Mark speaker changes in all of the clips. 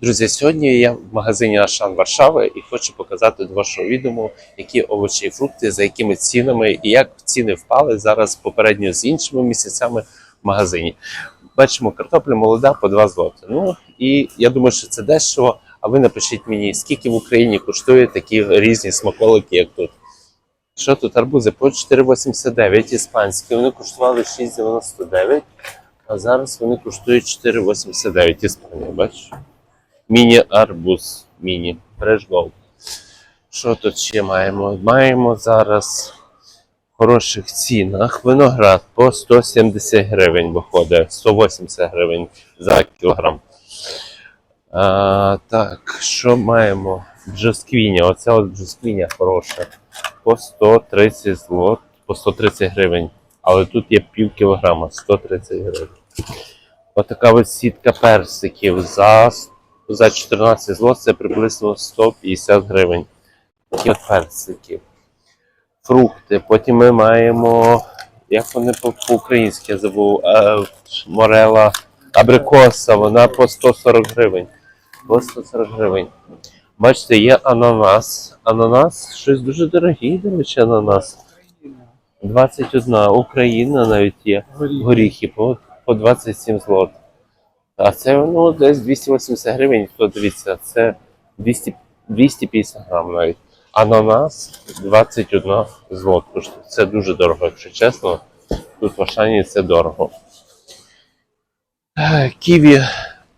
Speaker 1: Друзі, сьогодні я в магазині Ашан Варшави і хочу показати до вашого відомо, які овочі і фрукти, за якими цінами і як ціни впали зараз попередньо з іншими місяцями в магазині. Бачимо, картопля молода по 2 злоти. Ну і я думаю, що це дешево. А ви напишіть мені, скільки в Україні коштує такі різні смаколики, як тут. Що тут арбузи? По 4,89 іспанські. Вони коштували 6,99, а зараз вони коштують 4,89 Іспанія, бачиш? Міні-арбуз. Міні. Gold. Що тут ще маємо? Маємо зараз в хороших цінах. Виноград по 170 гривень виходить, 180 гривень за кілограм. А, так, що маємо? Джосквіня. Оця от джосквіня хороша. По 130 злот, по 130 гривень. Але тут є пів кілограма, 130 гривень. Отака ось сітка персиків за, за 14 злот, це приблизно 150 гривень. Такі от персики. Фрукти. Потім ми маємо, як вони по- по-українськи я забув, е, морела абрикоса, вона по 140 гривень. По 140 гривень. Бачите, є ананас. Ананас щось дуже дорогий, до речі, ананас. 21 Україна навіть є. Горіхи по, по 27 злот. А це ну, десь 280 гривень. То дивіться, це 200, 250 грам навіть. Ананас 21 злот. Це дуже дорого, якщо чесно. Тут в Ашані це дорого. Е, Ківі,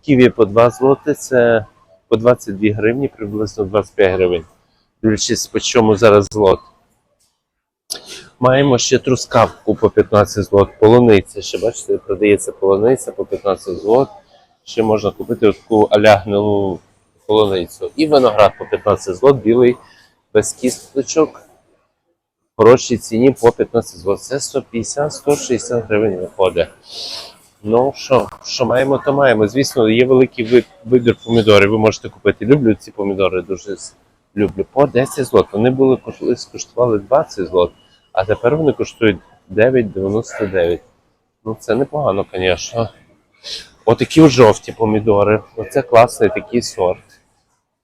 Speaker 1: ківі по 2 злоти, це по 22 гривні, приблизно 25 гривень. Дивлячись, по чому зараз злот. Маємо ще трускавку по 15 злот, полуниця. Ще бачите, продається полуниця по 15 злот. Ще можна купити таку аля гнилу полуницю. І виноград по 15 злот, білий, без кісточок. Хорошій ціні по 15 злот. Це 150-160 гривень виходить. Ну що, що маємо, то маємо. Звісно, є великий вибір помідорів. Ви можете купити. Люблю ці помідори, дуже люблю. По 10 злот. Вони були колись коштували 20 злот, а тепер вони коштують 9,99. Ну це непогано, звісно. Отакі от жовті помідори. Оце класний такий сорт.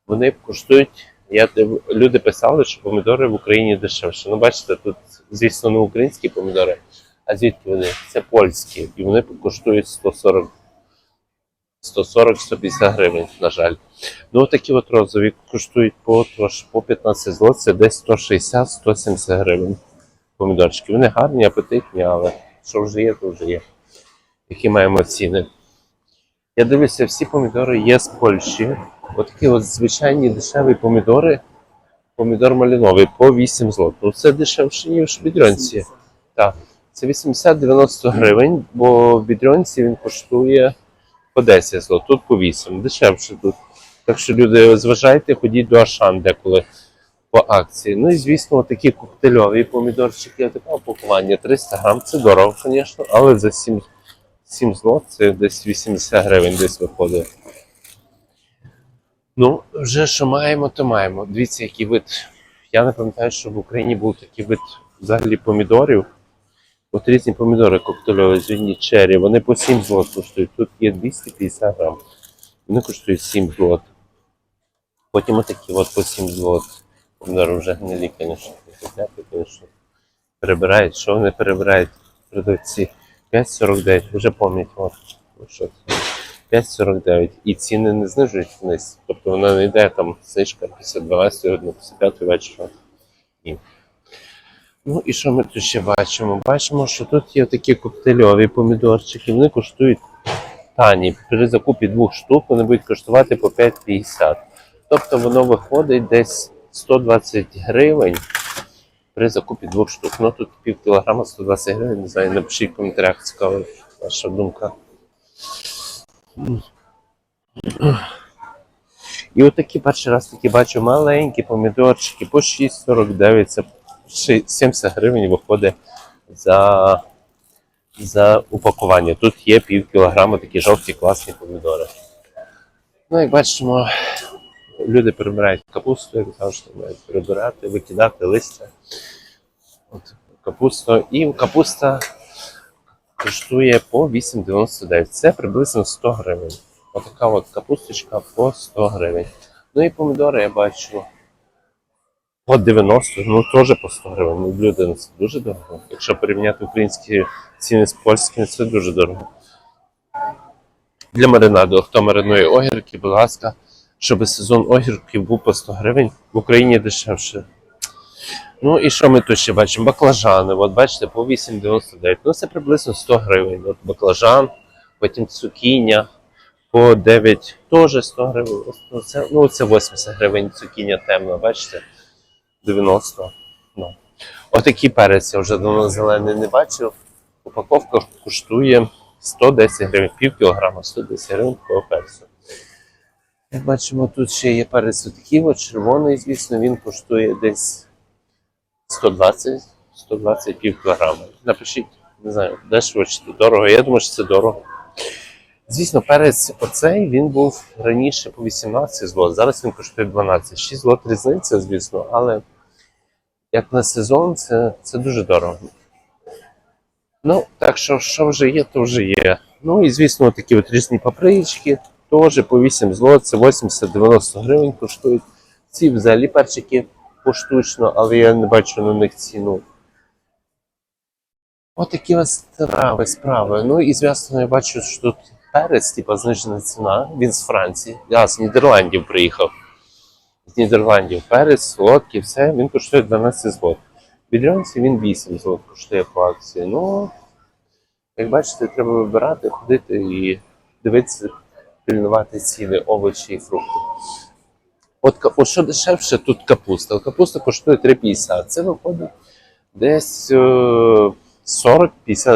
Speaker 1: Вони коштують. Я люди писали, що помідори в Україні дешевше. Ну, бачите, тут, звісно, не українські помідори, а звідки вони? Це польські. І вони коштують 140 140-150 гривень, на жаль. Ну, такі от розові коштують по, трош, по 15 злот, це десь 160-170 гривень. Помідорчики. Вони гарні, апетитні, але що вже є, то вже є. Які маємо ціни. Я дивлюся, всі помідори є з Польщі. Отакі от звичайні дешеві помідори. Помідор маліновий по 8 злот. Ну це дешевше, ніж в бідрьонці. Так. Це 80-90 гривень, бо в бідрьонці він коштує по 10 злот, тут по 8. Дешевше тут. Так що люди, зважайте, ходіть до Ашан деколи по акції. Ну і звісно, такі коктейльові помідорчики, таке упакування 300 грам. Це дорого, звісно, але за 7, 7 злот це десь 80 гривень десь виходить. Ну, вже що маємо, то маємо. Дивіться, який вид. Я не пам'ятаю, що в Україні був такий вид взагалі помідорів. От різні помідори коктейльові, звільні чері, вони по 7 злот коштують. Тут є 250 грам. Вони коштують 7 злот. Потім отакі от по 7 злот. Помідори вже гнилі, звісно. Звісно. Перебирають. Що вони перебирають продавці? 5,49, вже пам'ять. Що 5,49. І ціни не знижують вниз. Тобто вона не йде там знижка після 12 години, після 5 вечора. Ні. Ну і що ми тут ще бачимо? Бачимо, що тут є такі коктейльові помідорчики, вони коштують тані. При закупі двох штук вони будуть коштувати по 5,50. Тобто воно виходить десь 120 гривень при закупі двох штук. Ну тут пів кілограма 120 гривень, не знаю, напишіть в коментарях, цікава ваша думка. І отакі перший раз такі бачу маленькі помідорчики по 6,49. Це 70 гривень виходить за, за упакування. Тут є пів кілограма такі жовті класні помідори. Ну, як бачимо, люди прибирають капусту, як завжди мають прибирати, викидати листя. От, капусту. І капуста коштує по 8,99. Це приблизно 100 гривень. Отака от капусточка по 100 гривень. Ну і помідори я бачу по 90, ну теж по 100 гривень. Ну, люди, ну, це дуже дорого. Якщо порівняти українські ціни з польськими, це дуже дорого. Для маринаду, хто маринує огірки, будь ласка, щоб сезон огірків був по 100 гривень, в Україні дешевше. Ну і що ми тут ще бачимо? Баклажани. От бачите, по 8,99. Ну це приблизно 100 гривень. От баклажан, потім цукіння по 9, теж 100 гривень. Ну це, ну, це 80 гривень цукіння темна, бачите? 90. Ну. Отакий перець я вже давно зелений не бачив. Упаковка коштує 110 гривень, пів кілограма, 110 гривень по перцю. Як бачимо, тут ще є перець от червоний, звісно, він коштує десь 120, 120 пів кілограма. Напишіть, не знаю, дешево чи дорого. Я думаю, що це дорого. Звісно, перець оцей він був раніше по 18 злот, зараз він коштує 12. 6 злот різниця, звісно, але як на сезон, це, це дуже дорого. Ну, так що, що вже є, то вже є. Ну і звісно, такі от різні папрички, теж по 8 злот, це 80-90 гривень коштують. Ці взагалі перчики поштучно, але я не бачу на них ціну. Отакі ось трави, справи. Ну і звісно, я бачу, що тут перець, типа знижена ціна. Він з Франції. Я з Нідерландів приїхав. З Нідерландів перець, солодкий, все, він коштує 12 злот. В Бідрянці він 8 злот коштує по акції. Ну, як бачите, треба вибирати, ходити і дивитися, пильнувати ціни, овочі і фрукти. От, от що дешевше, тут капуста. Капуста коштує 3,50. Це виходить десь е, 40-50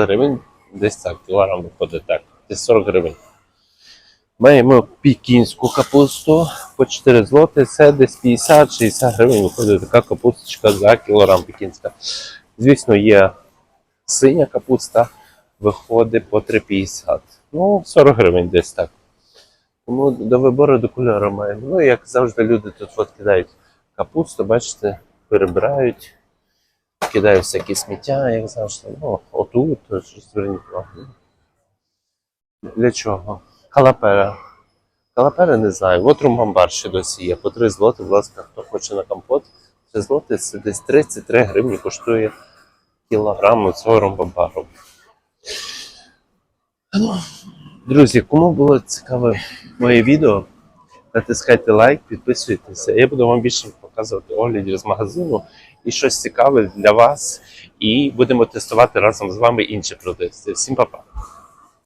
Speaker 1: гривень, десь так, кілограм виходить так, десь 40 гривень. Маємо пікінську капусту по 4 злоти, це десь 50-60 гривень виходить така капусточка за кілограм пікінська. Звісно, є синя капуста, виходить по 3,50. Ну, 40 гривень десь так. Тому до вибору до кольору маємо. Ну, як завжди, люди тут от кидають капусту, бачите, перебирають, кидають всякі сміття, як завжди. Ну, отут, зверніть увагу. Для чого? Халапера. Халапера не знаю. От румбамбар ще досі є. По 3 злоти, будь ласка, хто хоче на компот. 3 злоти це десь 33 гривні коштує кілограм цього румбамбару. Ну, Друзі, кому було цікаве моє відео, натискайте лайк, підписуйтеся. Я буду вам більше показувати оглядів з магазину і щось цікаве для вас. І будемо тестувати разом з вами інші продукти. Всім па-па!